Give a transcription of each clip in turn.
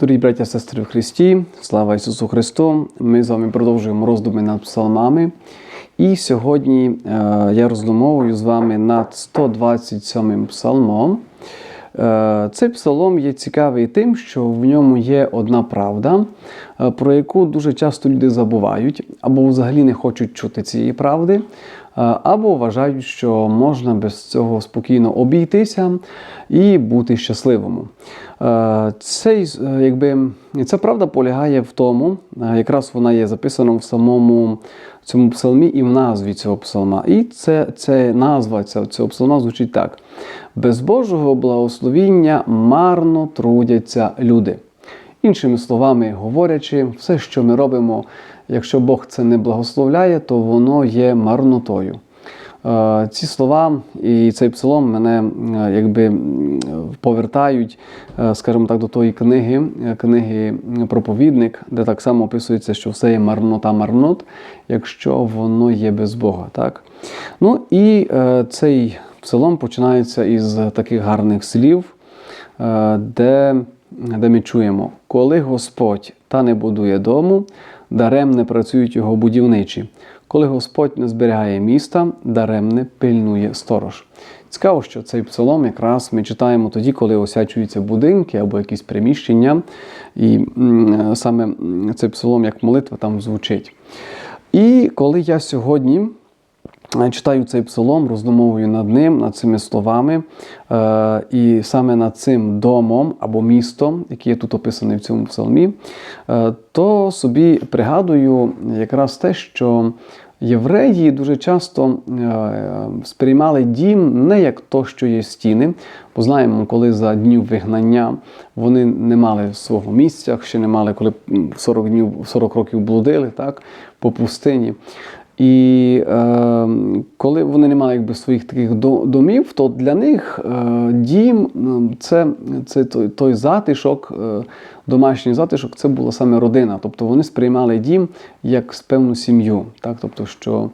Дорогі браття сестри в Христі, слава Ісусу Христу! Ми з вами продовжуємо роздуми над псалмами. І сьогодні е, я роздумовую з вами над 127 псалмом. Е, Цей псалом є цікавий тим, що в ньому є одна правда, е, про яку дуже часто люди забувають, або взагалі не хочуть чути цієї правди, або вважають, що можна без цього спокійно обійтися і бути щасливим. Е, Цей, е, якби, ця правда полягає в тому, е, якраз вона є записана в самому цьому псалмі і в назві цього псалма. І це, це назва цього псалма звучить так: без Божого благословіння марно трудяться люди. Іншими словами говорячи, все, що ми робимо, якщо Бог це не благословляє, то воно є марнотою. Е, Ці слова і цей псалом мене е, якби повертають, е, скажімо так, до тої книги, книги Проповідник, де так само описується, що все є марнота марнот, якщо воно є без Бога. Так? Ну і цей псалом починається із таких гарних слів, де, де ми чуємо: коли Господь та не будує дому, даремне працюють його будівничі. Коли Господь не зберігає міста, даремне пильнує сторож. Цікаво, що цей псалом якраз ми читаємо тоді, коли осячуються будинки або якісь приміщення, і саме цей псалом як молитва там звучить. І коли я сьогодні читаю цей псалом, роздумовую над ним, над цими словами, е, і саме над цим домом або містом, який є тут описаний в цьому псалмі, е, то собі пригадую якраз те, що євреї дуже часто е, сприймали дім не як то, що є стіни, бо знаємо, коли за днів вигнання вони не мали свого місця, ще не мали, коли 40 днів 40 років блудили так, по пустині. І е, коли вони не мали якби, своїх таких домів, то для них е, дім це, це той, той затишок, е, домашній затишок, це була саме родина. Тобто вони сприймали дім як певну сім'ю. Так? Тобто, що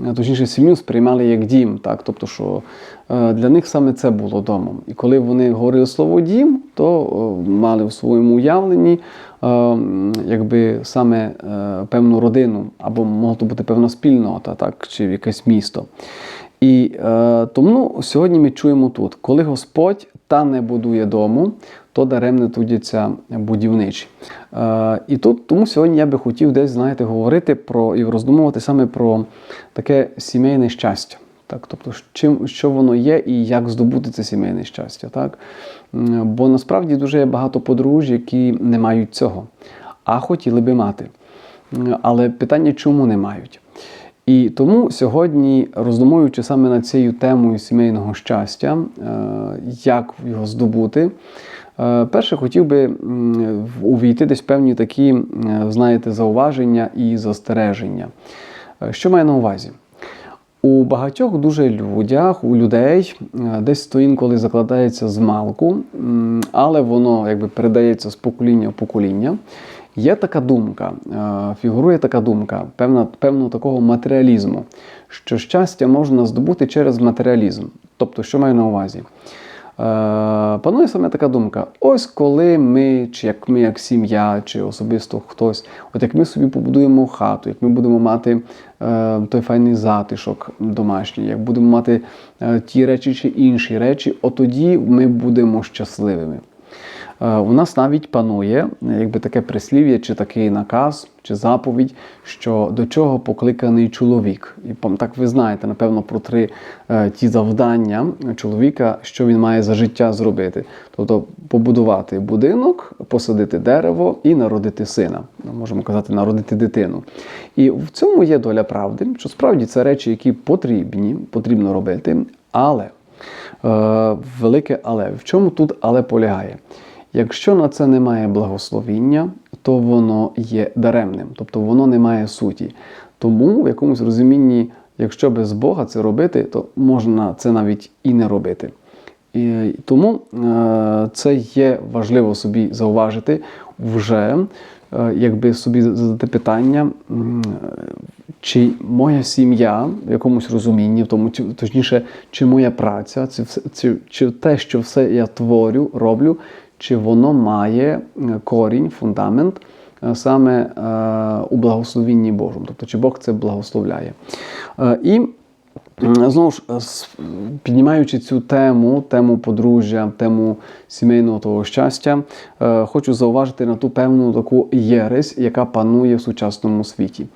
е, Точніше, сім'ю сприймали як дім, так? тобто, що е, для них саме це було домом. І коли вони говорили слово дім, то е, мали в своєму уявленні якби саме е, певну родину, або могла бути певна спільнота, так? чи якесь місто. І е, тому сьогодні ми чуємо тут, коли Господь та не будує дому, то даремне трудяться будівничі. Е, і тут тому сьогодні я би хотів десь, знаєте, говорити про і роздумувати саме про таке сімейне щастя. Так, тобто, чим, що воно є і як здобути це сімейне щастя. Так? Бо насправді дуже є багато подружжя, які не мають цього, а хотіли би мати. Але питання, чому не мають? І тому сьогодні, роздумуючи саме над цією темою сімейного щастя, е, як його здобути, е, перше хотів би увійти десь в певні такі, знаєте, зауваження і застереження. Е, Що маю на увазі? У багатьох дуже людях, у людей е, десь то інколи закладається з малку, але воно якби передається з покоління в покоління. Є така думка, е, фігурує така думка, певна, певного такого матеріалізму, що щастя можна здобути через матеріалізм. Тобто, що маю на увазі? Е, Панує саме така думка: ось коли ми, чи як ми, як сім'я, чи особисто хтось, от як ми собі побудуємо хату, як ми будемо мати е, той файний затишок домашній, як будемо мати е, ті речі чи інші речі, от тоді ми будемо щасливими. Е, У нас навіть панує якби таке прислів'я, чи такий наказ, чи заповідь, що до чого покликаний чоловік. І так ви знаєте, напевно, про три е, ті завдання чоловіка, що він має за життя зробити. Тобто побудувати будинок, посадити дерево і народити сина. Ну, Можемо казати, народити дитину. І в цьому є доля правди, що справді це речі, які потрібні, потрібно робити, але Е, велике але. В чому тут але полягає? Якщо на це немає благословіння, то воно є даремним, тобто воно не має суті. Тому в якомусь розумінні, якщо без Бога це робити, то можна це навіть і не робити. І тому е, це є важливо собі зауважити вже, е, якби собі задати питання, чи моя сім'я в якомусь розумінні, в тому точніше, чи моя праця, чи, чи, чи те, що все я творю, роблю, чи воно має е, корінь, фундамент е, саме е, у благословінні Божому, тобто чи Бог це благословляє. І знову ж піднімаючи цю тему, тему подружжя, тему сімейного того щастя, хочу зауважити на ту певну таку єресь, яка панує в сучасному світі,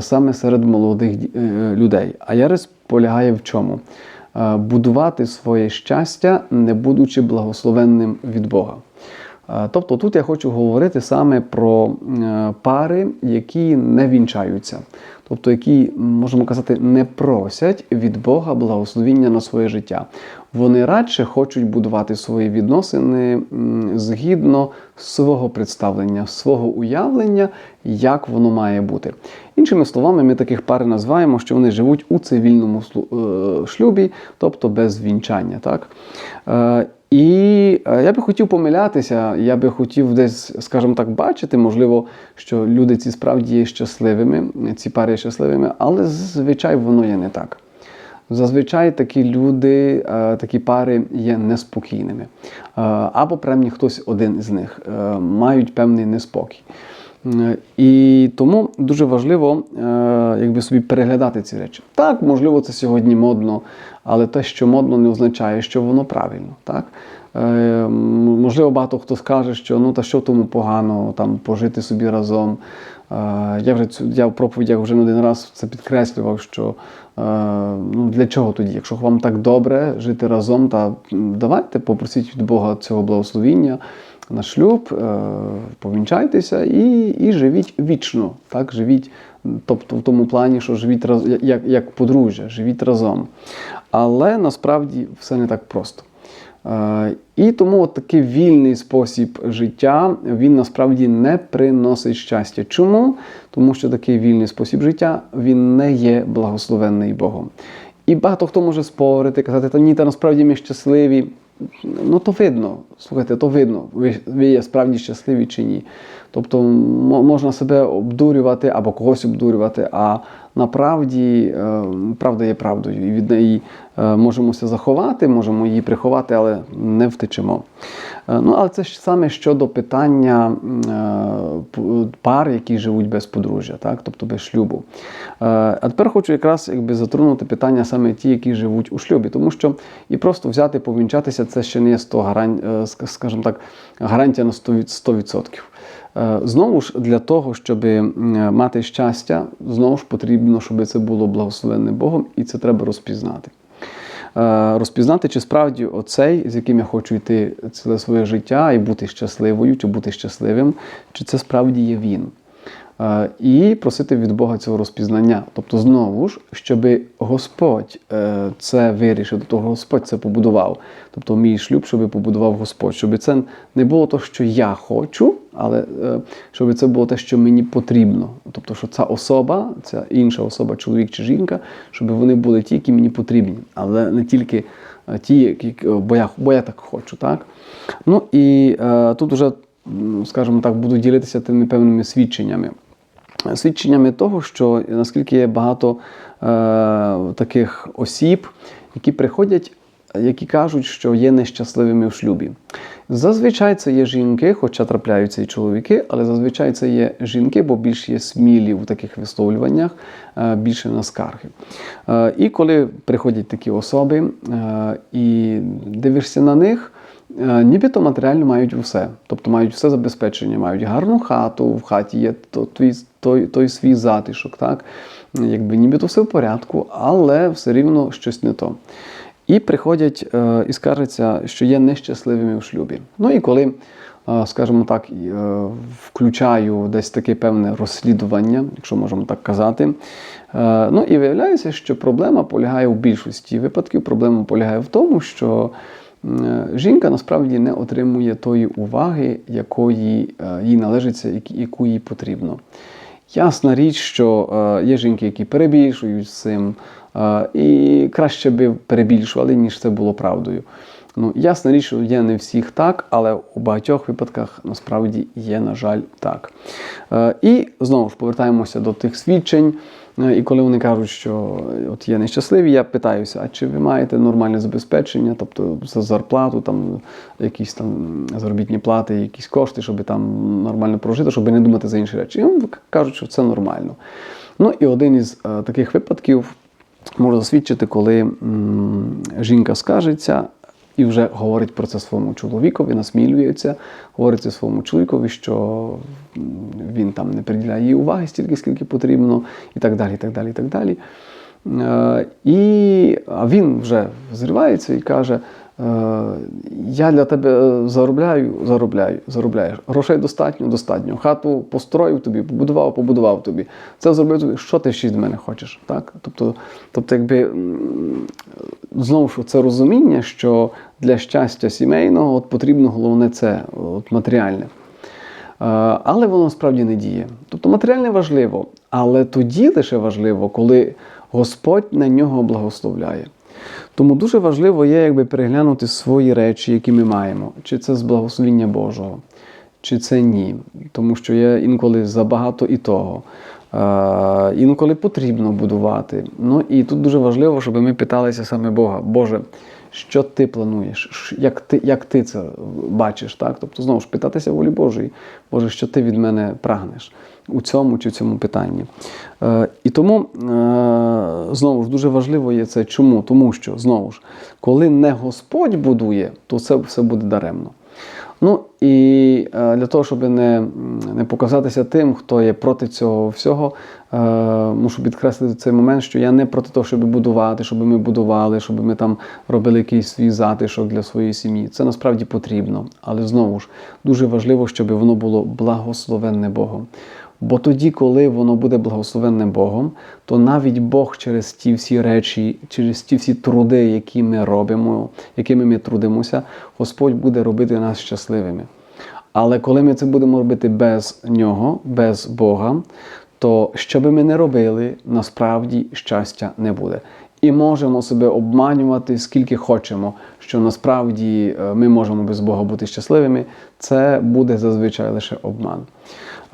саме серед молодих людей. А єресь полягає в чому? Будувати своє щастя, не будучи благословенним від Бога. Е, Тобто тут я хочу говорити саме про е, пари, які не вінчаються, тобто які, можемо казати, не просять від Бога благословіння на своє життя. Вони радше хочуть будувати свої відносини згідно свого представлення, свого уявлення, як воно має бути. Іншими словами, ми таких пар називаємо, що вони живуть у цивільному е, шлюбі, тобто без вінчання. Так? І е, я би хотів помилятися, я би хотів десь, скажімо так, бачити, можливо, що люди ці справді є щасливими, ці пари є щасливими, але зазвичай воно є не так. Зазвичай такі люди, е, такі пари є неспокійними. Е, Або принаймні хтось один з них мають певний неспокій. Е, І тому дуже важливо е, якби собі переглядати ці речі. Так, можливо, це сьогодні модно, але те, що модно, не означає, що воно правильно. Так? Е, Можливо, багато хто скаже, що ну та що тому погано, там пожити собі разом. Я вже цю я в проповідях вже не один раз це підкреслював, що ну для чого тоді? Якщо вам так добре жити разом, та давайте попросіть від Бога цього благословіння на шлюб, е, повінчайтеся і, і живіть вічно. Так, живіть, тобто в тому плані, що живіть раз, як, як подружжя, живіть разом. Але насправді все не так просто. Е, І тому от такий вільний спосіб життя він насправді не приносить щастя. Чому? Тому що такий вільний спосіб життя він не є благословенний Богом. І багато хто може спорити, казати, та ні, та насправді ми щасливі. Ну, то видно, слухайте, то видно, ви, ви є справді щасливі чи ні. Тобто можна себе обдурювати або когось обдурювати, а направді е, правда є правдою. І від неї е, можемо заховати, можемо її приховати, але не втечемо. Е, Ну, але це ж саме щодо питання пар, які живуть без подружжя, так? тобто без шлюбу. А тепер хочу якраз якби затронути питання саме ті, які живуть у шлюбі, тому що і просто взяти, повінчатися, це ще не є 100 гарань, е, скажімо так, гарантія на 100%. 100%. Е, Знову ж для того, щоб мати щастя, знову ж потрібно, щоб це було благословенне Богом, і це треба розпізнати. Е, Розпізнати, чи справді оцей, з яким я хочу йти ціле своє життя і бути щасливою, чи бути щасливим, чи це справді є він. Е, І просити від Бога цього розпізнання. Тобто, знову ж, щоб Господь е, це вирішив, тобто Господь це побудував. Тобто, мій шлюб, щоб побудував Господь, щоб це не було те, що я хочу, але е, щоб це було те, що мені потрібно. Тобто, що ця особа, ця інша особа, чоловік чи жінка, щоб вони були ті, які мені потрібні, але не тільки ті, які, бо я, бо я так хочу. Так? Ну і тут вже, скажімо так, буду ділитися тими певними свідченнями. Свідченнями того, що наскільки є багато е, таких осіб, які приходять, які кажуть, що є нещасливими в шлюбі. Зазвичай це є жінки, хоча трапляються і чоловіки, але зазвичай це є жінки, бо більш є смілі в таких висловлюваннях, е, більше на скарги. Е, і коли приходять такі особи е, і дивишся на них, Нібито матеріально мають все, тобто мають все забезпечення, мають гарну хату, в хаті є той, той, той свій затишок, так? Якби нібито все в порядку, але все рівно щось не то. І приходять е, і скаржаться, що є нещасливими в шлюбі. Ну і коли, е, скажімо так, е, включаю десь таке певне розслідування, якщо можемо так казати. Е, ну і виявляється, що проблема полягає в більшості випадків. Проблема полягає в тому, що е, жінка насправді не отримує тої уваги, якої е, їй належиться, яку їй потрібно. Ясна річ, що е, є жінки, які перебільшують з цим, е, і краще би перебільшували, ніж це було правдою. Ну, ясна річ, що є не всіх так, але у багатьох випадках насправді є, на жаль, так. Е, і знову ж повертаємося до тих свідчень. Е, І коли вони кажуть, що от є нещасливі, я питаюся, а чи ви маєте нормальне забезпечення, тобто за зарплату, там якісь там заробітні плати, якісь кошти, щоб там нормально прожити, щоб не думати за інші речі. І вони кажуть, що це нормально. Ну і один із е, таких випадків можу засвідчити, коли жінка скажеться і вже говорить про це своєму чоловікові, насмілюється, говорить це своєму чоловікові, що він там не приділяє їй уваги стільки, скільки потрібно, і так далі. і так далі, і так далі. Е, І а він вже зривається і каже: Я для тебе е, заробляю, заробляю, заробляєш. Грошей достатньо, достатньо. Хату построїв тобі, побудував, побудував тобі. Це зробив тобі. Що ти ще від мене хочеш? Так? Тобто, тобто, якби знову ж це розуміння, що для щастя сімейного от потрібно головне це от матеріальне. Е, Але воно справді не діє. Тобто матеріальне важливо, але тоді лише важливо, коли Господь на нього благословляє. Тому дуже важливо є якби переглянути свої речі, які ми маємо, чи це з благословіння Божого, чи це ні. Тому що є інколи забагато і того. Е, інколи потрібно будувати. Ну і тут дуже важливо, щоб ми питалися саме Бога, Боже, що ти плануєш, як ти, як ти це бачиш, так? Тобто, знову ж питатися волі Божої, Боже, що ти від мене прагнеш у цьому чи в цьому питанні. Е, і тому е, знову ж дуже важливо є це. Чому? Тому що знову ж, коли не Господь будує, то це все буде даремно. Ну і е, для того, щоб не, не показатися тим, хто є проти цього всього, е, мушу підкреслити цей момент, що я не проти того, щоб будувати, щоб ми будували, щоб ми там робили якийсь свій затишок для своєї сім'ї. Це насправді потрібно. Але знову ж дуже важливо, щоб воно було благословенне Богом. Бо тоді, коли воно буде благословенне Богом, то навіть Бог через ті всі речі, через ті всі труди, які ми робимо, якими ми трудимося, Господь буде робити нас щасливими. Але коли ми це будемо робити без нього, без Бога, то що би ми не робили, насправді щастя не буде. І можемо себе обманювати скільки хочемо, що насправді е, ми можемо без Бога бути щасливими. Це буде зазвичай лише обман.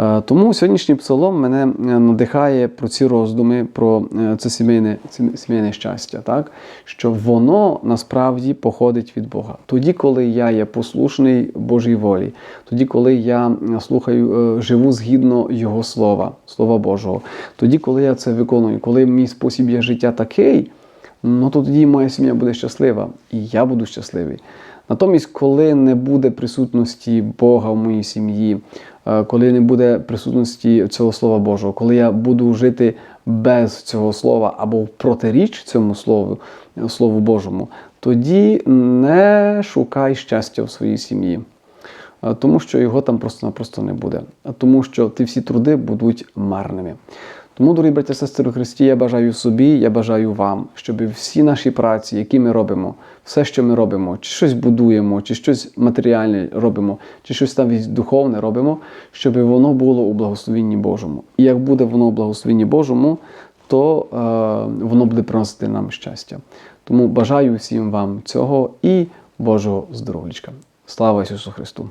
Е, Тому сьогоднішній псалом мене е, надихає про ці роздуми, про це сімейне, сімейне щастя, так? що воно насправді походить від Бога. Тоді, коли я є послушний Божій волі, тоді, коли я слухаю, живу згідно Його слова, Слова Божого, тоді, коли я це виконую, коли мій спосіб є життя такий, ну то тоді моя сім'я буде щаслива, і я буду щасливий. Натомість, коли не буде присутності Бога в моїй сім'ї, е, коли не буде присутності цього Слова Божого, коли я буду жити без цього слова або протиріч цьому слову, Слову Божому, тоді не шукай щастя в своїй сім'ї. Е, Тому що його там просто-напросто не буде. Тому що ті всі труди будуть марними. Тому, дорогі браття сестри Христі, я бажаю собі, я бажаю вам, щоб всі наші праці, які ми робимо, все, що ми робимо, чи щось будуємо, чи щось матеріальне робимо, чи щось там духовне робимо, щоб воно було у благословенні Божому. І як буде воно у благословенні Божому, то е, воно буде приносити нам щастя. Тому бажаю всім вам цього і Божого здоров'ячка. Слава Ісусу Христу!